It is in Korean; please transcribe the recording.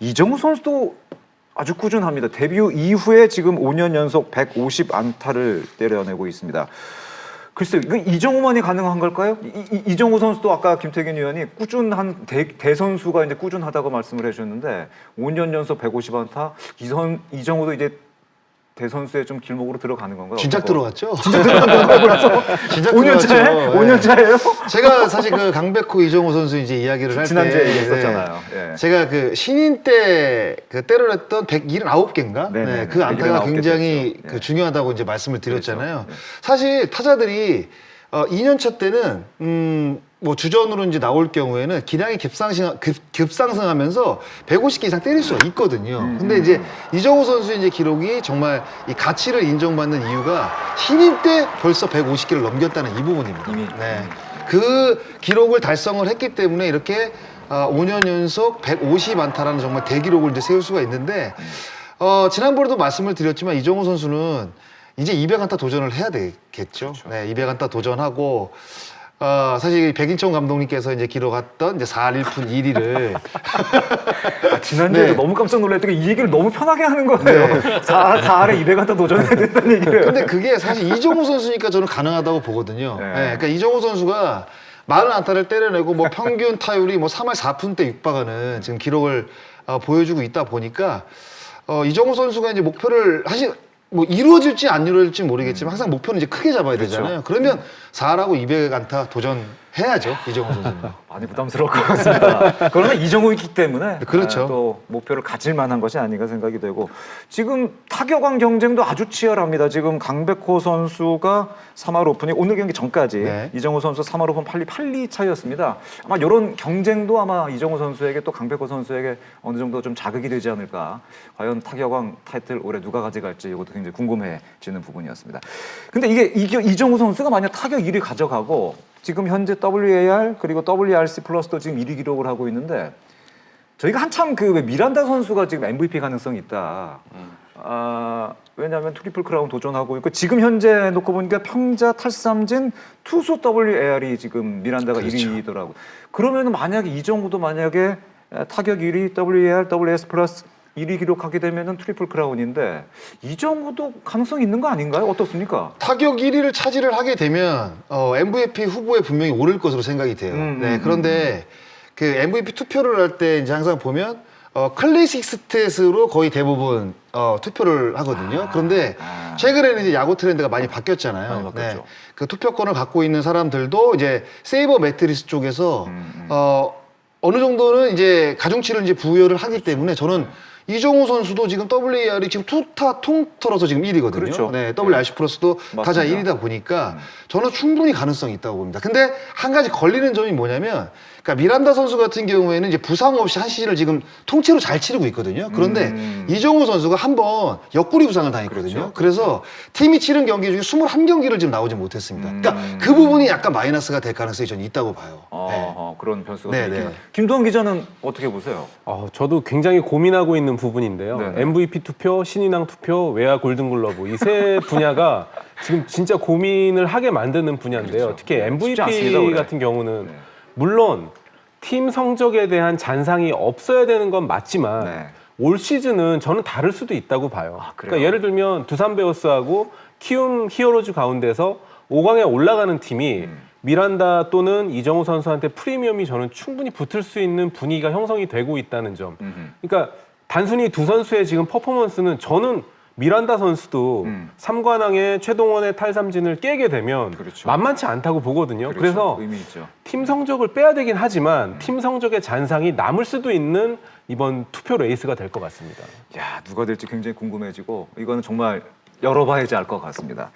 이정우 선수도 아주 꾸준합니다. 데뷔 이후에 지금 5년 연속 150 안타를 때려내고 있습니다. 이거 이정우만이 가능한 걸까요? 이, 이, 정우 선수도 아까 김태균 의원이 꾸준한 대, 대선수가 이제 꾸준하다고 말씀을 해주셨는데 5년 연속 150안타 이선 이정우도 이제 대선수의 좀 길목으로 들어가는 건가요? 진작 어떤 거? 들어갔죠. 진짜 들어간다고 벌써 진작 5년 차에? 들어갔죠. 5년 차예요? 제가 사실 그 강백호 이정호 선수 이제 이야기를 할 때 지난주에 얘기했었잖아요. 예. 제가 그 신인 때그 때려냈던 179개인가? 네네. 네, 그 안타가 179개 굉장히 됐죠. 그 예. 중요하다고 이제 말씀을 드렸잖아요. 그렇죠. 예. 사실 타자들이 어, 2년 차 때는 음, 뭐 주전으로 이제 나올 경우에는 기량이 급상승 급, 급상승하면서 150개 이상 때릴 수가 있거든요. 음, 근데 음, 이제 음. 이정우 선수의 이제 기록이 정말 이 가치를 인정받는 이유가 신인 때 벌써 150개를 넘겼다는 이 부분입니다. 이미. 네. 음. 그 기록을 달성을 했기 때문에 이렇게 아, 5년 연속 150 안타라는 정말 대기록을 이제 세울 수가 있는데 어, 지난번에도 말씀을 드렸지만 이정우 선수는 이제 200안타 도전을 해야 되겠죠. 그렇죠. 네, 200안타 도전하고 어, 사실 백인천 감독님께서 이제 기록했던 이제 4할 1푼 1위를 아, 지난주에도 네. 너무 깜짝 놀랐던 게 이 얘기를 너무 편하게 하는 거예요. 4, 4할에 200안타 도전해야 된다는 얘기를. 근데 그게 사실 이정우 선수니까 저는 가능하다고 보거든요. 네. 네, 그러니까 이정우 선수가 많은 안타를 때려내고 뭐 평균 타율이 뭐 3할 4푼대 육박하는 지금 기록을 어, 보여주고 있다 보니까 어, 이정우 선수가 이제 목표를 사실 뭐 이루어질지 안 이루어질지 모르겠지만 항상 목표는 이제 크게 잡아야 그렇죠. 되잖아요. 그러면 4할하고 200 안타 도전 해야죠 이정우 선수는. 많이 부담스러울 것 같습니다. 그러나 이정우이기 때문에 그렇죠. 아, 또 목표를 가질 만한 것이 아닌가 생각이 되고 지금 타격왕 경쟁도 아주 치열합니다. 지금 강백호 선수가 3할 오픈이 오늘 경기 전까지 네. 이정우 선수 3할 오픈 8리 8리 차이였습니다. 아마 이런 경쟁도 아마 이정우 선수에게 또 강백호 선수에게 어느 정도 좀 자극이 되지 않을까. 과연 타격왕 타이틀 올해 누가 가져갈지 이것도 굉장히 궁금해지는 부분이었습니다. 근데 이게 이게 이정우 선수가 만약 타격 1위 가져가고 지금 현재 WAR 그리고 WRC 플러스도 지금 1위 기록을 하고 있는데 저희가 한참 그왜 미란다 선수가 지금 MVP 가능성이 있다. 아, 왜냐하면 트리플 크라운 도전하고 있고 지금 현재 놓고 보니까 평자 탈삼진 투수 WAR이 지금 미란다가 그렇죠. 1위더라고. 그러면 만약에 이정우도 만약에 타격 1위 WAR, WS 플러스 1위 기록하게 되면은 트리플 크라운인데 이정우도 가능성 있는 거 아닌가요? 어떻습니까? 타격 1위를 차지를 하게 되면 어, MVP 후보에 분명히 오를 것으로 생각이 돼요. 음, 네, 음, 그런데 그 MVP 투표를 할 때 이제 항상 보면 어, 클래식 스탯으로 거의 대부분 어, 투표를 하거든요. 아, 그런데 아. 최근에는 이제 야구 트렌드가 많이 바뀌었잖아요. 많이 바뀌었죠. 그 투표권을 갖고 있는 사람들도 이제 세이버 매트리스 쪽에서 음, 음. 어, 어느 정도는 이제 가중치를 이제 부여를 하기 때문에 저는 이종우 선수도 지금 WAR이 지금 투타 통틀어서 지금 1위거든요. 그렇죠. 네, WRC 플러스도 타자 맞습니다. 1위다 보니까 음. 저는 충분히 가능성이 있다고 봅니다. 근데 한 가지 걸리는 점이 뭐냐면 그러니까 미란다 선수 같은 경우에는 이제 부상 없이 한 시즌을 지금 통째로 잘 치르고 있거든요. 그런데 음. 이정우 선수가 한 번 옆구리 부상을 당했거든요. 그렇죠. 그래서 팀이 치른 경기 중에 21경기를 지금 나오지 못했습니다. 그러니까 음. 그 부분이 약간 마이너스가 될 가능성이 저는 있다고 봐요. 어, 네. 어, 그런 변수가 네, 네. 하- 김도환 기자는 어떻게 보세요? 어, 저도 굉장히 고민하고 있는 부분인데요. 네네. MVP 투표, 신인왕 투표, 외야 골든글러브 이 세 분야가 지금 진짜 고민을 하게 만드는 분야인데요. 그렇죠. 특히 네, MVP 않습니다. 같은 경우는 네. 물론 팀 성적에 대한 잔상이 없어야 되는 건 맞지만 네. 올 시즌은 저는 다를 수도 있다고 봐요. 아? 그러니까 예를 들면 두산 베어스하고 키움 히어로즈 가운데서 5강에 올라가는 팀이 음. 미란다 또는 이정우 선수한테 프리미엄이 저는 충분히 붙을 수 있는 분위기가 형성이 되고 있다는 점. 음흠. 그러니까 단순히 두 선수의 지금 퍼포먼스는 저는 미란다 선수도 음. 삼관왕의 최동원의 탈삼진을 깨게 되면 그렇죠. 만만치 않다고 보거든요. 그렇죠. 그래서 의미 있죠. 팀 성적을 빼야 되긴 하지만 팀 성적의 잔상이 남을 수도 있는 이번 투표 레이스가 될 것 같습니다. 야 누가 될지 굉장히 궁금해지고 이거는 정말 열어봐야지 알 것 같습니다.